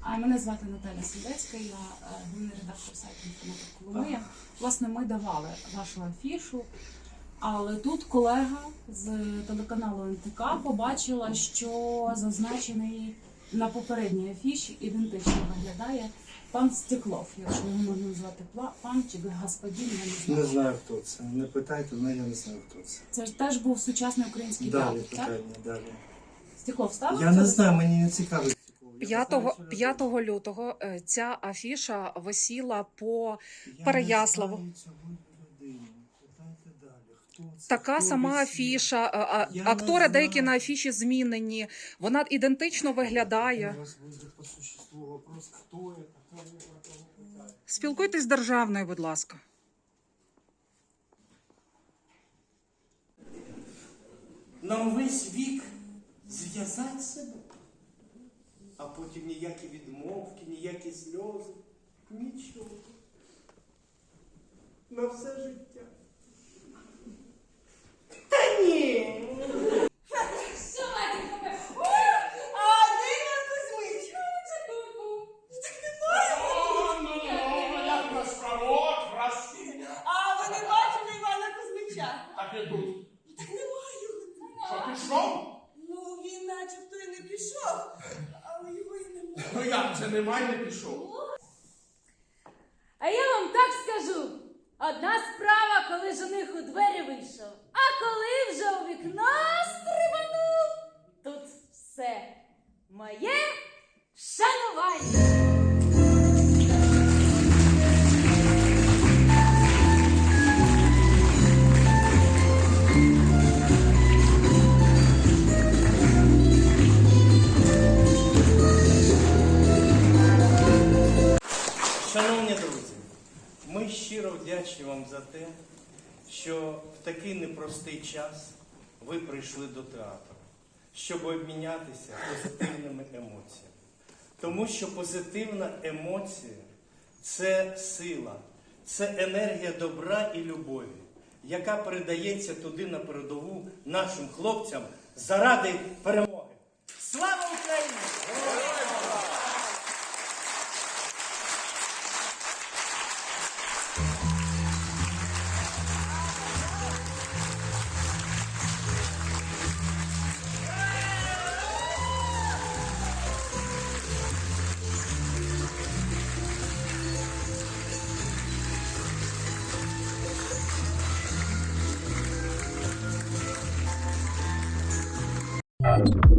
А мене звати Наталя Сідецька, я е, головний редактор сайту інформатор Коломия. Власне, ми давали вашу афішу, але тут колега з телеканалу НТК побачила, що зазначений на попередній афіші ідентично виглядає пан Стеклов, якщо його можна назвати пан чи господин, я не знаю. Не знаю, хто це. Не питайте мене, я не знаю, хто це. Це ж теж був сучасний український Далі театр, так? питання, далі. Стеклов ставив? Я це? не знаю, мені не цікаво. 5, 5 лютого е, ця афіша висіла по Я Переяславу. не знаю цього людину. Питайте далі. Хто це? Така сама афіша. Актори деякі на афіші змінені. Вона ідентично виглядає. Спілкуйтесь з державною, будь ласка. на увесь вік зв'язати себе, а потім ніякі відмовки, ніякі сльози, нічого. На все життя. Кузьмича? Так я тут. Так немає його. Що пішов? Ну, він начебто і не пішов, але його і немає. Ну як це немає, не пішов? А я вам так скажу: одна справа, коли жених у двері вийшов, а коли вже у вікно Шановні друзі, ми щиро вдячні вам за те, що в такий непростий час ви прийшли до театру, щоб обмінятися позитивними емоціями. Тому що позитивна емоція це сила, це енергія добра і любові, яка передається туди на передову нашим хлопцям заради перемоги. Obrigado.